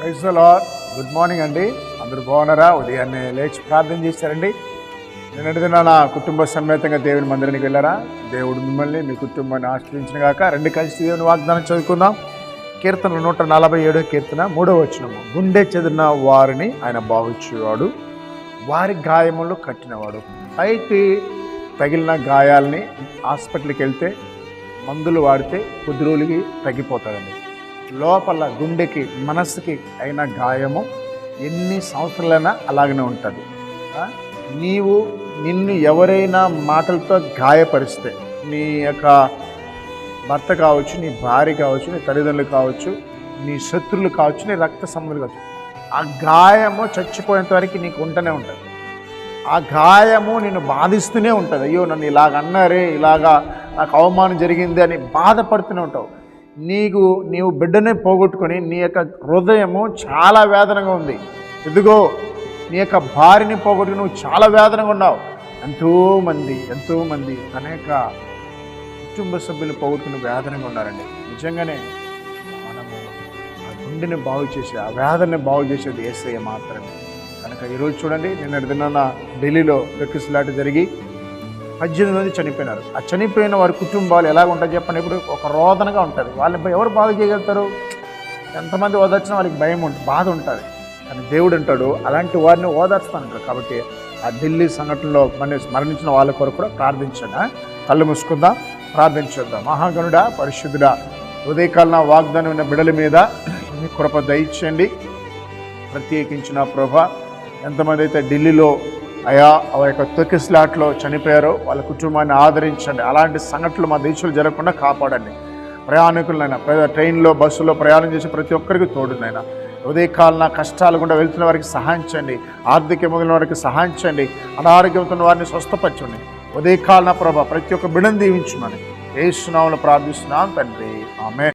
Praise good morning అండి. అందరూ బాగున్నారా? ఉదయాన్నే లేచి ప్రార్థన చేశారండి నిన్నటి దిన నా కుటుంబ సమేతంగా దేవుని మందిరానికి వెళ్ళారా? దేవుడు మిమ్మల్ని మీ కుటుంబాన్ని ఆశ్రయించిన కాక రెండు కలిసి దేవుని వాగ్దానం చదువుకుందాం. కీర్తన నూట నలభై ఏడో కీర్తన మూడో వచనము. గుండె చెదిరిన వారిని ఆయన బాగుచ్చేవాడు వారి గాయములు కట్టినవాడు. పైకి తగిలిన గాయాలని హాస్పిటల్కి వెళ్తే మందులు వాడితే కొద్ది రోజులకి తగ్గిపోతుందండి లోపల గుండెకి మనస్సుకి అయిన గాయము ఎన్ని సంవత్సరాలైనా అలాగనే ఉంటుంది. నీవు నిన్ను ఎవరైనా మాటలతో గాయపరిస్తే నీ యొక్క భర్త కావచ్చు నీ భార్య కావచ్చు నీ తల్లిదండ్రులు కావచ్చు నీ శత్రులు కావచ్చు నీ రక్త సంబంధులు కావచ్చు ఆ గాయము చచ్చిపోయేంత వరకు నీకు ఉంటూనే ఉంటుంది. ఆ గాయము నిన్ను బాధిస్తూనే ఉంటుంది. అయ్యో నన్ను ఇలాగ అన్నారే ఇలాగా నాకు అవమానం జరిగింది అని బాధపడుతూనే ఉంటావు. నీకు నీవు బిడ్డనే పోగొట్టుకొని నీ యొక్క హృదయము చాలా వేదనగా ఉంది. ఇదిగో నీ యొక్క భార్యని పోగొట్టుకుని నువ్వు చాలా వేదనగా ఉన్నావు. ఎంతోమంది ఎంతోమంది అనేక కుటుంబ సభ్యులు పోగొట్టుకుని వేదనగా ఉన్నారండి. నిజంగానే మనము ఆ గుండెని బాగు చేసే ఆ వేదనని బాగు చేసేది ఏసయ్య మాత్రమే. కనుక ఈరోజు చూడండి నిన్నటి దినాన ఢిల్లీలో వెక్కిసలాట జరిగి పద్దెనిమిది మంది చనిపోయినారు. ఆ చనిపోయిన వారి కుటుంబాలు ఎలా ఉంటాయి చెప్పండి? ఇప్పుడు ఒక రోదనగా ఉంటుంది. వాళ్ళని ఎవరు బాధ చేయగలుగుతారు? ఎంతమంది ఓదార్చినా వాళ్ళకి భయం ఉంటుంది బాధ ఉంటుంది. కానీ దేవుడు అంటాడు అలాంటి వారిని ఓదార్చుతానంటాడు కాబట్టి ఆ ఢిల్లీ సంఘటనలో మన మరణించిన వాళ్ళ కొరకు కూడా ప్రార్థించండి కళ్ళు మూసుకుందాం ప్రార్థించేద్దాం మహాగణుడా పరిశుద్ధుడా ఉదయకాలన వాగ్దానం ఉన్న బిడల మీద మీ కృప దయచేయండి. ప్రత్యేకించిన ప్రభ ఎంతమంది అయితే ఢిల్లీలో అయా ఆ యొక్క తొక్కిస్లాట్లో చనిపోయారో వాళ్ళ కుటుంబాన్ని ఆదరించండి. అలాంటి సంఘటనలు మా దేశంలో జరగకుండా కాపాడండి. ప్రయాణికులనైనా ప్ర- ట్రైన్లో బస్సులో ప్రయాణం చేసే ప్రతి ఒక్కరికి తోడునైనా. ఉదయకాలన కష్టాలు గుండా వెళ్తున్న వారికి సహాయం చేయండి. ఆర్థిక మొదలైన వారికి సహాయం చేయండి. అనారోగ్యంతో ఉన్న వారిని స్వస్థపరచండి. ఉదయకాలన ప్రభ ప్రతి ఒక్క బిడను దీవించమని ఏ సునామలు ప్రార్థిస్తున్నాం తండ్రి. ఆమె